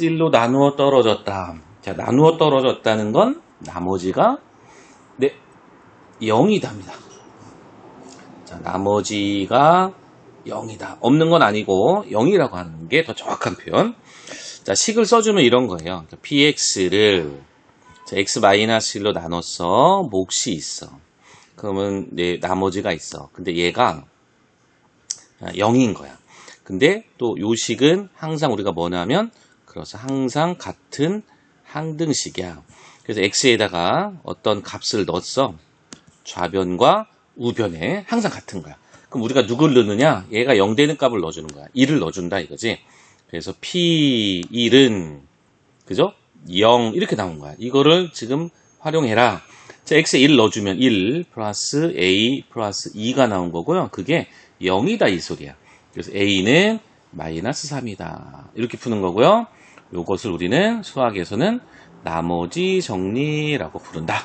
1로 나누어 떨어졌다. 자, 나누어 떨어졌다는 건 나머지가 네 0이답니다. 자, 나머지가 0이다. 없는 건 아니고 0이라고 하는 게 더 정확한 표현. 자, 식을 써주면 이런 거예요. 그러니까 px를 x-1로 나눴어. 몫이 있어. 그러면 네, 나머지가 있어. 근데 얘가 0인 거야. 근데 또 요식은 항상 우리가 뭐냐면 그래서 항상 같은 항등식이야. 그래서 x에다가 어떤 값을 넣었어. 좌변과 우변에 항상 같은 거야. 그럼 우리가 누굴 넣느냐? 얘가 0 되는 값을 넣어주는 거야. 1을 넣어준다 이거지. 그래서 P1은 그죠? 0 이렇게 나온 거야. 이거를 지금 활용해라. 자, x에 1 넣어주면 1 플러스 a 플러스 2가 나온 거고요. 그게 0이다 이 소리야. 그래서 a는 마이너스 3이다. 이렇게 푸는 거고요. 요것을 우리는 수학에서는 나머지 정리라고 부른다.